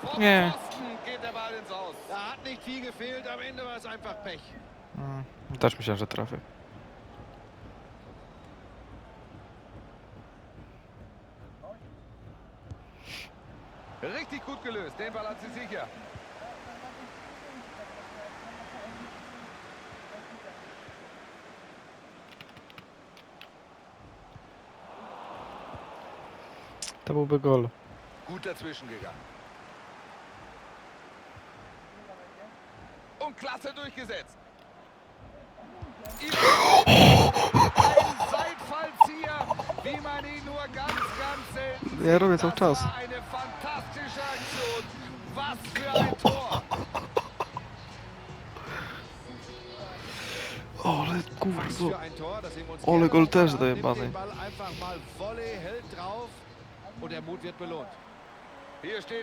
Pfosten geht der Ball ins Aus. Da hat nicht viel gefehlt, am Ende war es einfach Pech. Mm, Też myślałem, że trafię. Richtig gut gelöst. Den Ball hat sie sicher. To byłby gol. Gut dazwischen gegangen. schon klasse durchgesetzt. Ja robię cały czas. Ole kurwa. Ole gol też dojebany. Und der Mut wird belohnt. Hier steht